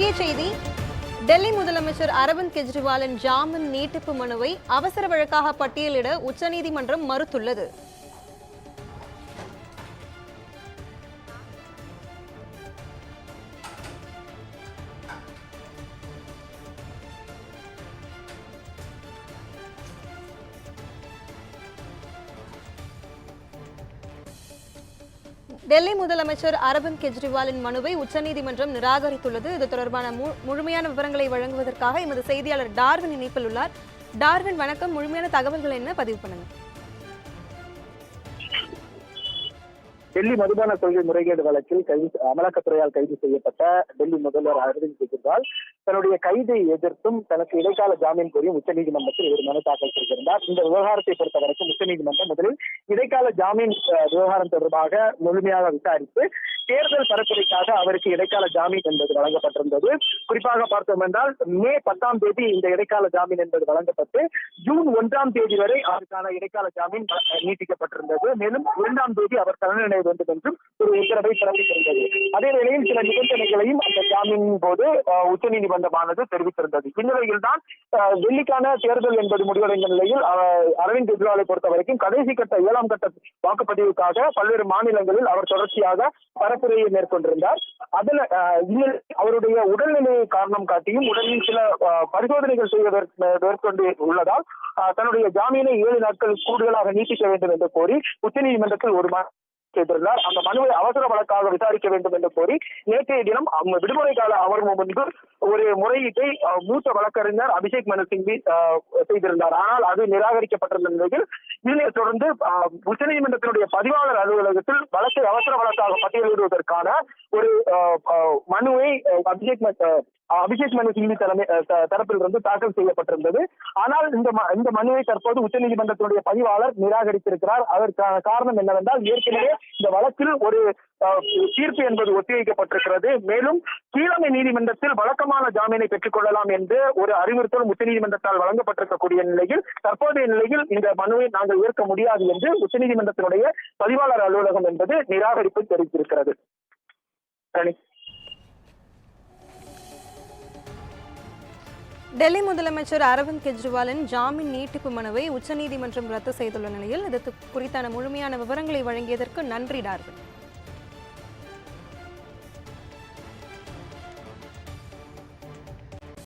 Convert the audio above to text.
முக்கிய செய்தி டெல்லி முதலமைச்சர் அரவிந்த் கெஜ்ரிவாலின் ஜாமீன் நீட்டிப்பு மனுவை அவசர வழக்காக பட்டியலிட உச்சநீதிமன்றம் மறுத்துள்ளது. டெல்லி முதலமைச்சர் அரவிந்த் கெஜ்ரிவாலின் மனுவை உச்சநீதிமன்றம் நிராகரித்துள்ளது. இது தொடர்பான மு- முழுமையான விவரங்களை வழங்குவதற்காக எமது செய்தியாளர் டார்வின் இணைப்பில் உள்ளார். டார்வின் வணக்கம். முழுமையான தகவல்கள் என்ன? பதிவு பண்ணுங்க. டெல்லி மதுபான கொள்கை முறைகேடு வழக்கில் கைது அமலாக்கத்துறையால் கைது செய்யப்பட்ட டெல்லி முதல்வர் அரவிந்த் கெஜ்ரிவால் தன்னுடைய கைதை எதிர்த்தும் தனக்கு இடைக்கால ஜாமீன் கோரியும் உச்சநீதிமன்றத்தில் ஒரு மனு தாக்கல் செய்திருந்தார். இந்த விவகாரத்தை பொறுத்த வரைக்கும் உச்சநீதிமன்றம் முதலில் இடைக்கால ஜாமீன் விவகாரம் தொடர்பாக முழுமையாக விசாரித்து தேர்தல் பரப்புரைக்காக அவருக்கு இடைக்கால ஜாமீன் என்பது வழங்கப்பட்டிருந்தது. குறிப்பாக பார்த்தோம் என்றால் மே பத்தாம் தேதி இந்த இடைக்கால ஜாமீன் என்பது வழங்கப்பட்டு ஜூன் ஒன்றாம் தேதி வரை அவருக்கான இடைக்கால ஜாமீன் நீட்டிக்கப்பட்டிருந்தது. மேலும் இரண்டாம் தேதி அவர் தலைநிலை வேண்டும் என்றும் ஒரு உத்தரவை பிறப்பித்திருந்தது. அதே வேளையில் சில நிபந்தனைகளையும் அந்த ஜாமீனின் போது உச்ச நீதிமன்றமானது தெரிவித்திருந்தது. இந்நிலையில் தான் டெல்லிக்கான தேர்தல் என்பது முடிவடைந்த நிலையில் அரவிந்த் கெஜ்ரிவாலை பொறுத்த வரைக்கும் கடைசி கட்ட ஏழாம் கட்ட வாக்குப்பதிவுக்காக பல்வேறு மாநிலங்களில் அவர் தொடர்ச்சியாக பரப்புரையை மேற்கொண்டிருந்தார். அதுல அவருடைய உடல்நிலையை காரணம் காட்டியும் உடலில் சில பரிசோதனைகள் செய்வதற்கு மேற்கொண்டு உள்ளதால் தன்னுடைய ஜாமீனை ஏழு நாட்கள் கூடுதலாக நீட்டிக்க வேண்டும் என்று கோரி உச்சநீதிமன்றத்தில் ஒரு மனு செய்திருந்தார் அந்த மனுவை அவசர வழக்காக விசாரிக்க வேண்டும் என்று கோரி நேற்றைய தினம் விடுமுறை கால அமர்வு முன்பு ஒரு முறையீட்டை மூத்த வழக்கறிஞர் அபிஷேக் மனு சிங்வி செய்திருந்தார். ஆனால் அது நிராகரிக்கப்பட்டிருந்த நிலையில் இதனைத் தொடர்ந்து அஹ், உச்சநீதிமன்றத்தினுடைய பதிவாளர் அலுவலகத்தில் வழக்கை அவசர வழக்காக பட்டியலிடுவதற்கான ஒரு அஹ், அஹ், மனுவை அபிஷேக் அபிஷேக் மனு சிங்வி தலைமை தரப்பில் இருந்து தாக்கல் செய்யப்பட்டிருந்தது. ஆனால் இந்த ம- இந்த மனுவை தற்போது உச்சநீதிமன்றத்தினுடைய பதிவாளர் நிராகரித்திருக்கிறார். அதற்கான காரணம் என்னவென்றால் ஏற்கனவே இந்த வழக்கில் ஒரு தீர்ப்பு என்பது ஒத்திவைக்கப்பட்டிருக்கிறது. மேலும் கீழமை நீதிமன்றத்தில் வழக்கமான ஜாமீனை பெற்றுக் கொள்ளலாம் என்று ஒரு அறிவுறுத்தலும் உச்சநீதிமன்றத்தால் வழங்கப்பட்டிருக்கக்கூடிய நிலையில் தற்போதைய நிலையில் இந்த மனுவை நாங்கள் ஏற்க முடியாது என்று உச்சநீதிமன்றத்தினுடைய பதிவாளர் அலுவலகம் என்பது நிராகரிப்பு தெரிவித்திருக்கிறது. டெல்லி முதலமைச்சர் அரவிந்த் கெஜ்ரிவாலின் ஜாமீன் நீட்டிப்பு மனுவை உச்சநீதிமன்றம் ரத்து செய்துள்ள நிலையில் இது குறித்தான முழுமையான விவரங்களை வழங்கியதற்கு நன்றி டார்வின்.